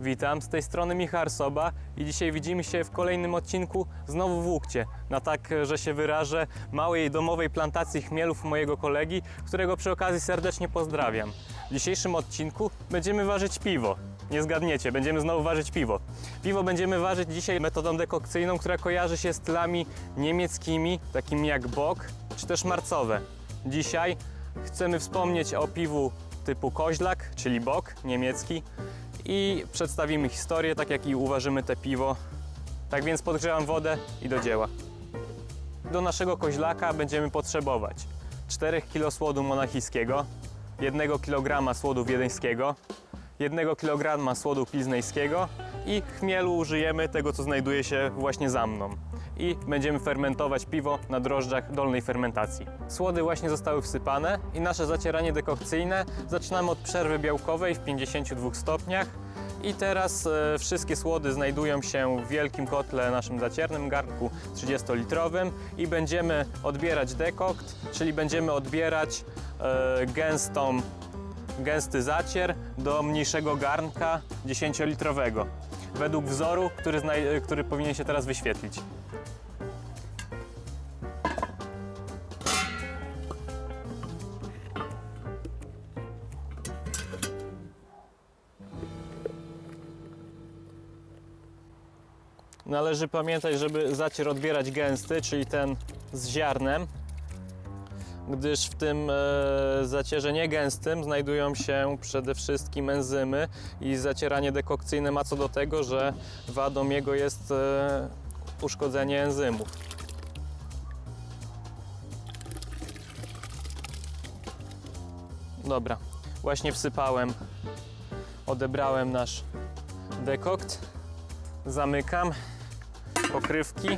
Witam, z tej strony Michał Arsoba i dzisiaj widzimy się w kolejnym odcinku znowu w Łukcie, na tak, że się wyrażę, małej domowej plantacji chmielów mojego kolegi, którego przy okazji serdecznie pozdrawiam. W dzisiejszym odcinku będziemy ważyć piwo. Nie zgadniecie, będziemy znowu ważyć piwo. Piwo będziemy ważyć dzisiaj metodą dekokcyjną, która kojarzy się z stylami niemieckimi, takimi jak Bock czy też marcowe. Dzisiaj chcemy wspomnieć o piwu typu koźlak, czyli Bock niemiecki i przedstawimy historię, tak jak i uważymy te piwo. Tak więc podgrzewam wodę i do dzieła. Do naszego koźlaka będziemy potrzebować 4 kg słodu monachijskiego, 1 kg słodu wiedeńskiego, 1 kg słodu pilznejskiego i chmielu użyjemy tego, co znajduje się właśnie za mną. I będziemy fermentować piwo na drożdżach dolnej fermentacji. Słody właśnie zostały wsypane i nasze zacieranie dekokcyjne zaczynamy od przerwy białkowej w 52 stopniach. I teraz e, wszystkie słody znajdują się w wielkim kotle naszym zaciernym garnku 30-litrowym i będziemy odbierać dekokt, czyli będziemy odbierać e, gęstą gęsty zacier do mniejszego garnka 10-litrowego. Według wzoru, który, który powinien się teraz wyświetlić. Należy pamiętać, żeby zacier odbierać gęsty, czyli ten z ziarnem, gdyż w tym e, zacierze niegęstym znajdują się przede wszystkim enzymy i zacieranie dekokcyjne ma co do tego, że wadą jego jest e, uszkodzenie enzymów. Dobra, właśnie wsypałem, odebrałem nasz dekokt, zamykam pokrywki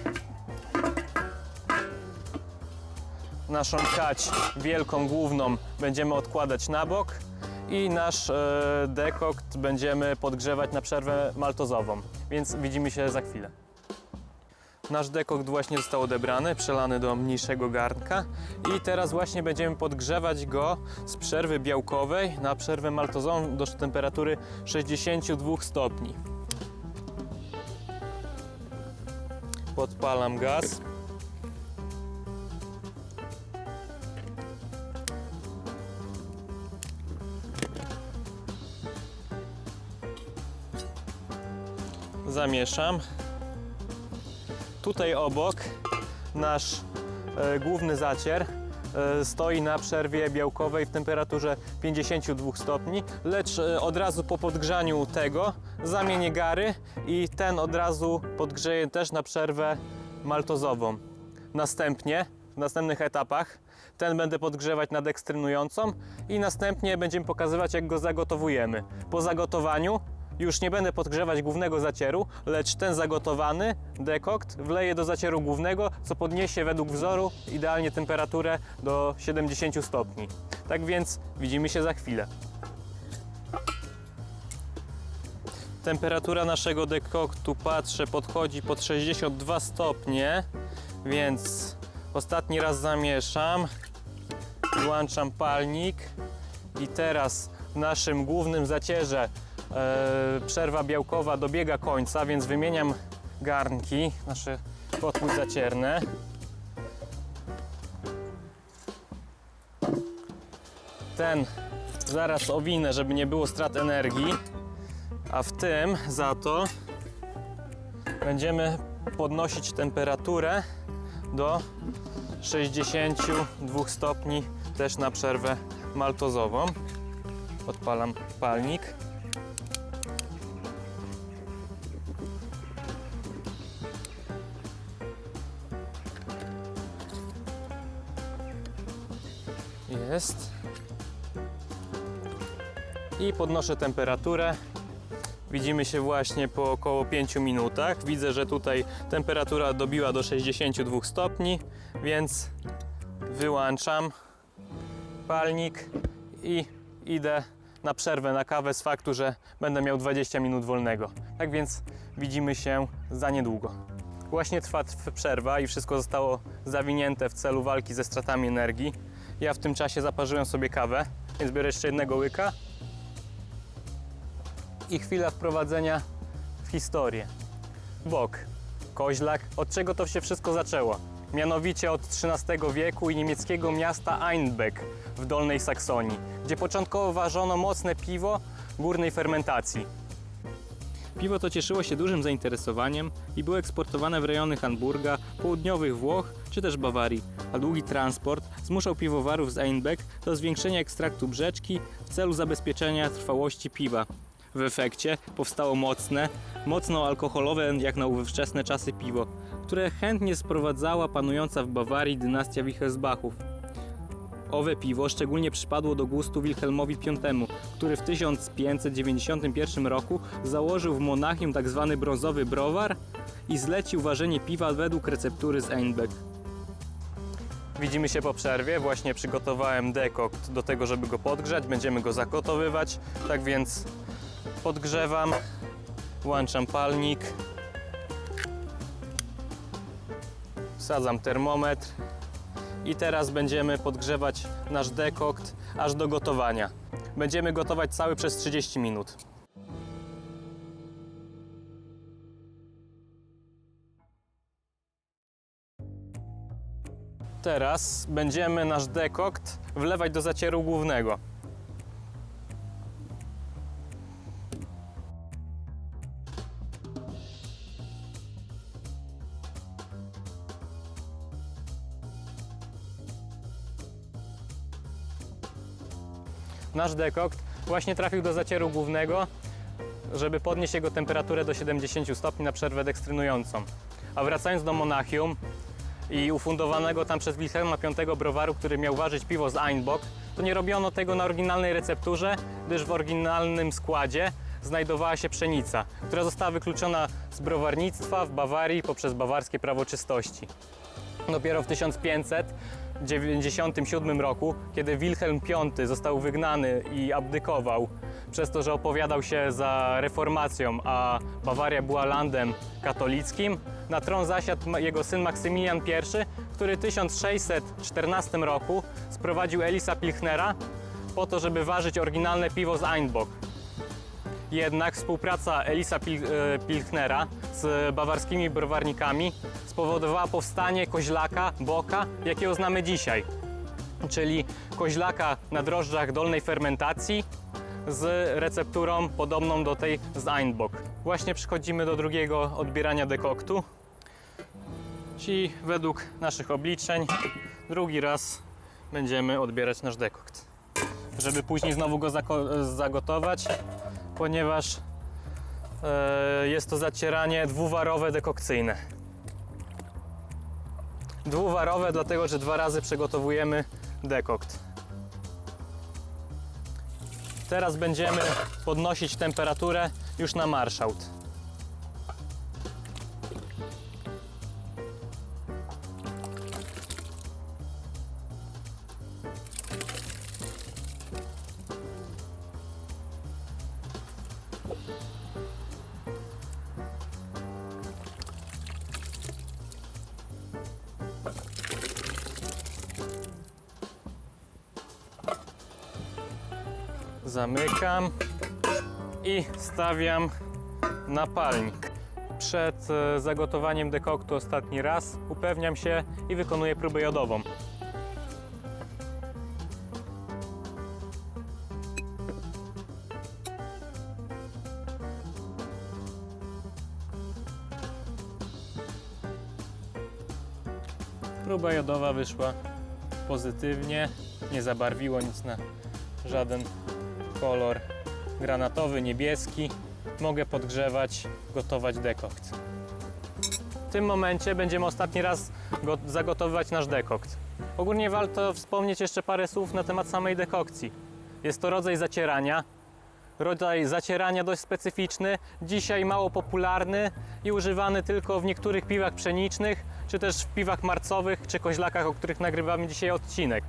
naszą kać wielką, główną będziemy odkładać na bok i nasz e, dekokt będziemy podgrzewać na przerwę maltozową, więc widzimy się za chwilę. Nasz dekokt właśnie został odebrany, przelany do mniejszego garnka i teraz właśnie będziemy podgrzewać go z przerwy białkowej na przerwę maltozową do temperatury 62 stopni. Podpalam gaz. Zamieszam. Tutaj obok nasz e, główny zacier e, stoi na przerwie białkowej w temperaturze 52 stopni, lecz e, od razu po podgrzaniu tego zamienię gary i ten od razu podgrzeję też na przerwę maltozową. Następnie w następnych etapach ten będę podgrzewać na dekstrynującą i następnie będziemy pokazywać jak go zagotowujemy. Po zagotowaniu już nie będę podgrzewać głównego zacieru, lecz ten zagotowany dekokt wleję do zacieru głównego, co podniesie według wzoru idealnie temperaturę do 70 stopni. Tak więc widzimy się za chwilę. Temperatura naszego dekoktu, patrzę, podchodzi pod 62 stopnie, więc ostatni raz zamieszam, włączam palnik i teraz w naszym głównym zacierze przerwa białkowa dobiega końca, więc wymieniam garnki, nasze kotły zacierne. Ten zaraz owinę, żeby nie było strat energii, a w tym za to będziemy podnosić temperaturę do 62 stopni też na przerwę maltozową. Odpalam palnik. Jest. I podnoszę temperaturę. Widzimy się właśnie po około 5 minutach. Widzę, że tutaj temperatura dobiła do 62 stopni, więc wyłączam palnik i idę na przerwę na kawę z faktu, że będę miał 20 minut wolnego. Tak więc widzimy się za niedługo. Właśnie trwa trw- przerwa i wszystko zostało zawinięte w celu walki ze stratami energii. Ja w tym czasie zaparzyłem sobie kawę, więc biorę jeszcze jednego łyka i chwila wprowadzenia w historię. Bok, koźlak, od czego to się wszystko zaczęło? Mianowicie od XIII wieku i niemieckiego miasta Einbeck w Dolnej Saksonii, gdzie początkowo ważono mocne piwo górnej fermentacji. Piwo to cieszyło się dużym zainteresowaniem i było eksportowane w rejony Hamburga, południowych Włoch czy też Bawarii, a długi transport zmuszał piwowarów z Einbeck do zwiększenia ekstraktu brzeczki w celu zabezpieczenia trwałości piwa. W efekcie powstało mocne, mocno alkoholowe jak na ówczesne czasy piwo, które chętnie sprowadzała panująca w Bawarii dynastia Wichelsbachów. Owe piwo szczególnie przypadło do gustu Wilhelmowi V, który w 1591 roku założył w Monachium tzw. brązowy browar i zlecił ważenie piwa według receptury z Einbeck. Widzimy się po przerwie. Właśnie przygotowałem dekokt do tego, żeby go podgrzać. Będziemy go zagotowywać. Tak więc podgrzewam, włączam palnik, wsadzam termometr i teraz będziemy podgrzewać nasz dekokt aż do gotowania. Będziemy gotować cały przez 30 minut. Teraz będziemy nasz dekokt wlewać do zacieru głównego. Nasz dekokt właśnie trafił do zacieru głównego, żeby podnieść jego temperaturę do 70 stopni na przerwę dekstrynującą. A wracając do Monachium i ufundowanego tam przez Wilhelma V browaru, który miał ważyć piwo z Einbock, to nie robiono tego na oryginalnej recepturze, gdyż w oryginalnym składzie znajdowała się pszenica, która została wykluczona z browarnictwa w Bawarii poprzez bawarskie prawo czystości. Dopiero w 1597 roku, kiedy Wilhelm V został wygnany i abdykował przez to, że opowiadał się za reformacją, a Bawaria była landem katolickim, na tron zasiadł jego syn Maksymilian I, który w 1614 roku sprowadził Elisa Pilchnera po to, żeby ważyć oryginalne piwo z Einbock. Jednak współpraca Elisa Pil e, Pilchnera z bawarskimi browarnikami spowodowała powstanie koźlaka, boka, jakiego znamy dzisiaj. Czyli koźlaka na drożdżach dolnej fermentacji z recepturą podobną do tej z Einbock. Właśnie przechodzimy do drugiego odbierania dekoktu. Czyli według naszych obliczeń drugi raz będziemy odbierać nasz dekokt. Żeby później znowu go zagotować, ponieważ e, jest to zacieranie dwuwarowe dekokcyjne. Dwuwarowe, dlatego że dwa razy przygotowujemy dekokt. Teraz będziemy podnosić temperaturę już na marszałt. Zamykam i stawiam na palnik. Przed e, zagotowaniem dekoktu ostatni raz upewniam się i wykonuję próbę jodową. Próba jodowa wyszła pozytywnie, nie zabarwiło nic na żaden kolor granatowy, niebieski. Mogę podgrzewać, gotować dekokt. W tym momencie będziemy ostatni raz go, zagotowywać nasz dekokt. Ogólnie warto wspomnieć jeszcze parę słów na temat samej dekokcji. Jest to rodzaj zacierania. Rodzaj zacierania dość specyficzny, dzisiaj mało popularny i używany tylko w niektórych piwach pszenicznych, czy też w piwach marcowych, czy koźlakach, o których nagrywamy dzisiaj odcinek.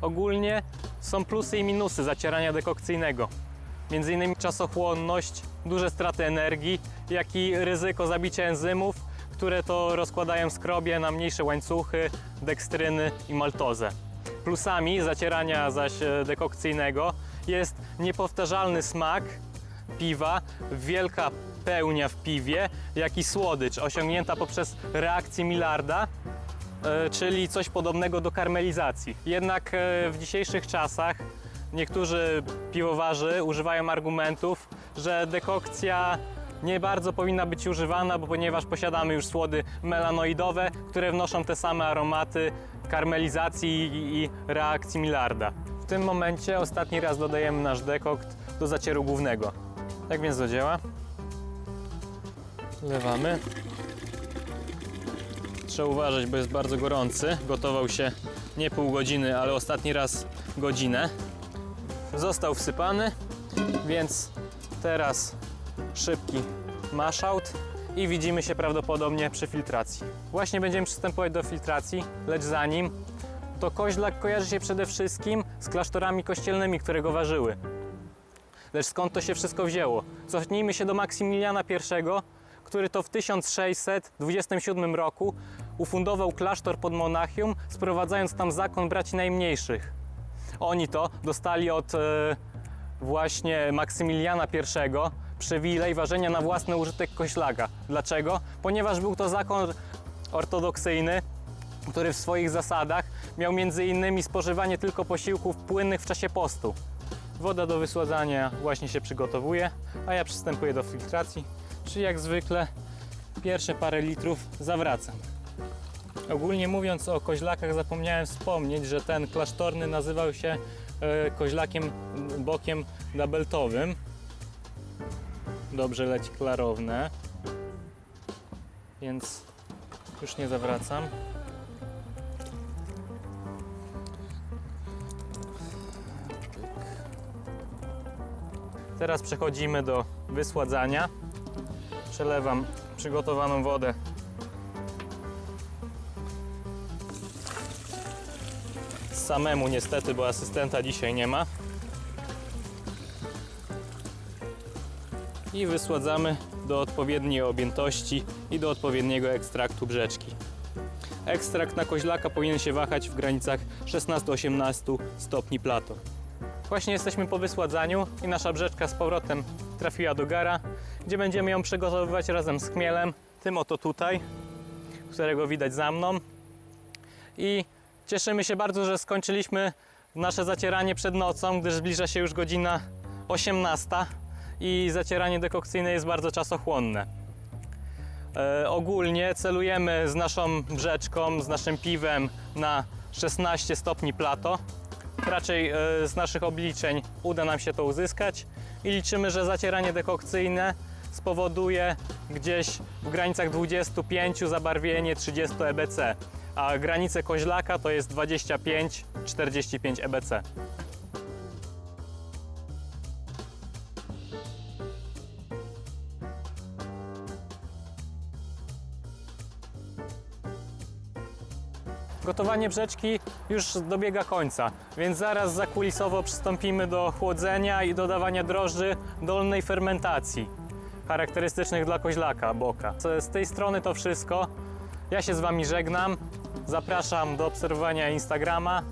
Ogólnie są plusy i minusy zacierania dekokcyjnego. Między innymi czasochłonność, duże straty energii, jak i ryzyko zabicia enzymów, które to rozkładają skrobie na mniejsze łańcuchy, dekstryny i maltozę. Plusami zacierania zaś e, dekokcyjnego jest niepowtarzalny smak piwa, wielka pełnia w piwie, jak i słodycz osiągnięta poprzez reakcję Millarda, czyli coś podobnego do karmelizacji. Jednak e, w dzisiejszych czasach niektórzy piwowarzy używają argumentów, że dekokcja nie bardzo powinna być używana, bo ponieważ posiadamy już słody melanoidowe, które wnoszą te same aromaty karmelizacji i, reakcji Millarda. W tym momencie ostatni raz dodajemy nasz dekokt do zacieru głównego. Tak więc do dzieła. Wlewamy. Trzeba uważać, bo jest bardzo gorący. Gotował się nie pół godziny, ale ostatni raz godzinę. Został wsypany, więc teraz szybki mashout i widzimy się prawdopodobnie przy filtracji. Właśnie będziemy przystępować do filtracji, lecz zanim to koźlak kojarzy się przede wszystkim z klasztorami kościelnymi, które go ważyły. Lecz skąd to się wszystko wzięło? Cofnijmy się do Maksymiliana I, który to w 1627 roku ufundował klasztor pod Monachium, sprowadzając tam zakon braci najmniejszych. Oni to dostali od e, właśnie Maksymiliana I przywilej ważenia na własny użytek koślaka. Dlaczego? Ponieważ był to zakon ortodoksyjny, który w swoich zasadach miał między innymi spożywanie tylko posiłków płynnych w czasie postu. Woda do wysładzania właśnie się przygotowuje, a ja przystępuję do filtracji, czyli jak zwykle pierwsze parę litrów zawracam. Ogólnie mówiąc o koźlakach zapomniałem wspomnieć, że ten klasztorny nazywał się e, koźlakiem bokiem dabeltowym. Dobrze leci klarowne, więc już nie zawracam. Teraz przechodzimy do wysładzania. Przelewam przygotowaną wodę samemu niestety, bo asystenta dzisiaj nie ma. I wysładzamy do odpowiedniej objętości i do odpowiedniego ekstraktu brzeczki. Ekstrakt na koźlaka powinien się wahać w granicach 16-18 stopni plato. Właśnie jesteśmy po wysładzaniu i nasza brzeczka z powrotem trafiła do gara, gdzie będziemy ją przygotowywać razem z chmielem, tym oto tutaj, którego widać za mną. I cieszymy się bardzo, że skończyliśmy nasze zacieranie przed nocą, gdyż zbliża się już godzina 18 i zacieranie dekokcyjne jest bardzo czasochłonne. E, ogólnie celujemy z naszą brzeczką, z naszym piwem na 16 stopni plato. Raczej e, z naszych obliczeń uda nam się to uzyskać i liczymy, że zacieranie dekokcyjne spowoduje gdzieś w granicach 25 zabarwienie 30 EBC, a granice koźlaka to jest 25-45 EBC. Gotowanie brzeczki już dobiega końca, więc zaraz zakulisowo przystąpimy do chłodzenia i dodawania drożdży dolnej fermentacji, charakterystycznych dla koźlaka boka. Z tej strony to wszystko. Ja się z Wami żegnam. Zapraszam do obserwowania Instagrama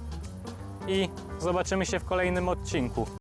i zobaczymy się w kolejnym odcinku.